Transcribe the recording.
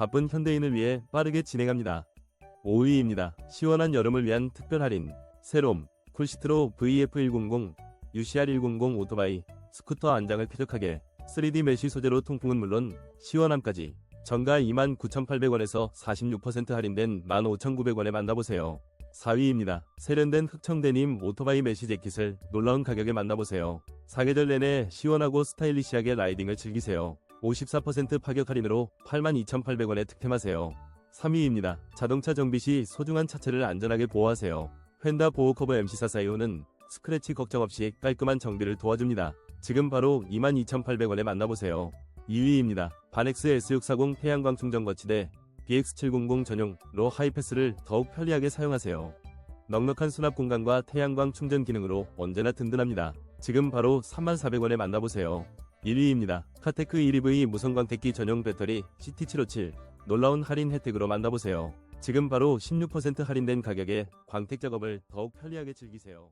바쁜 현대인을 위해 빠르게 진행합니다. 5위입니다. 시원한 여름을 위한 특별 할인. 세롬, 쿨시트로 VF100, UCR100 오토바이, 스쿠터 안장을 쾌적하게 3D 메쉬 소재로 통풍은 물론 시원함까지 정가 29,800원에서 46% 할인된 15,900원에 만나보세요. 4위입니다. 세련된 흑청 데님 오토바이 메쉬 재킷을 놀라운 가격에 만나보세요. 사계절 내내 시원하고 스타일리시하게 라이딩을 즐기세요. 54% 파격 할인으로 82,800원에 득템하세요. 3위입니다. 자동차 정비 시 소중한 차체를 안전하게 보호하세요. 휀다 보호커버 MC4 사이오는 스크래치 걱정 없이 깔끔한 정비를 도와줍니다. 지금 바로 22,800원에 만나보세요. 2위입니다. 바넥스 S640 태양광 충전 거치대 BX700 전용 로 하이패스를 더욱 편리하게 사용하세요. 넉넉한 수납 공간과 태양광 충전 기능으로 언제나 든든합니다. 지금 바로 34,000원에 만나보세요. 1위입니다. 카테크 1EV 무선 광택기 전용 배터리 CT757 놀라운 할인 혜택으로 만나보세요. 지금 바로 16% 할인된 가격에 광택 작업을 더욱 편리하게 즐기세요.